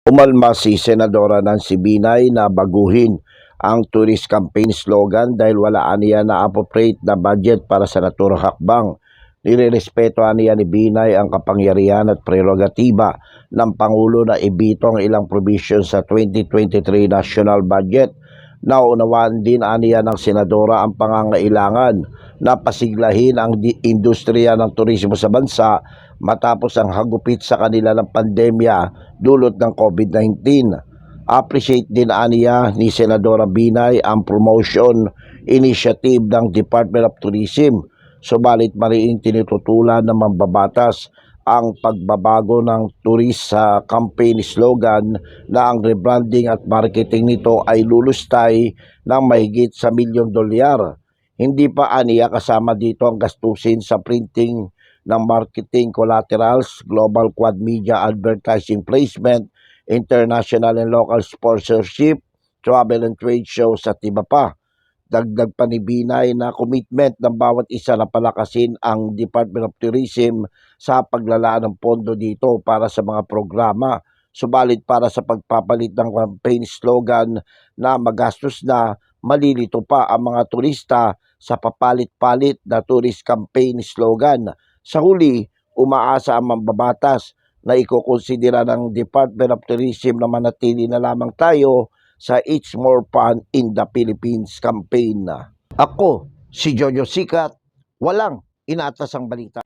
Umalma si Senadora Nancy Binay na baguhin ang tourist campaign slogan dahil wala niya na appropriate na budget para sa naturang hakbang. Nirerespeto niya ni Binay ang kapangyarihan at prerogatiba ng Pangulo na ibito ang ilang provisions sa 2023 national budget. Naunawaan din aniya ng Senadora ang pangangailangan na pasiglahin ang industriya ng turismo sa bansa matapos ang hagupit sa kanila ng pandemya dulot ng COVID-19. Appreciate din aniya ni Senadora Binay ang promotion initiative ng Department of Tourism. Subalit mariing tinututulan ng mambabatas ang pagbabago ng tourist sa campaign slogan na ang rebranding at marketing nito ay lulustay ng mahigit sa milyon dolyar. Hindi pa aniya kasama dito ang gastusin sa printing ng marketing collaterals, global quad media advertising placement, international and local sponsorship, travel and trade shows at iba pa. Dagdag pa ni Binay na commitment ng bawat isa na palakasin ang Department of Tourism sa paglalaan ng pondo dito para sa mga programa. Subalit para sa pagpapalit ng campaign slogan na magastos na, malilito pa ang mga turista sa papalit-palit na tourist campaign slogan. Sa huli, umaasa ang mambabatas na ikokonsidera ng Department of Tourism na manatili na lamang tayo sa It's More Fun in the Philippines campaign. Ako, si Jojo Sikat, walang inatas ang balita.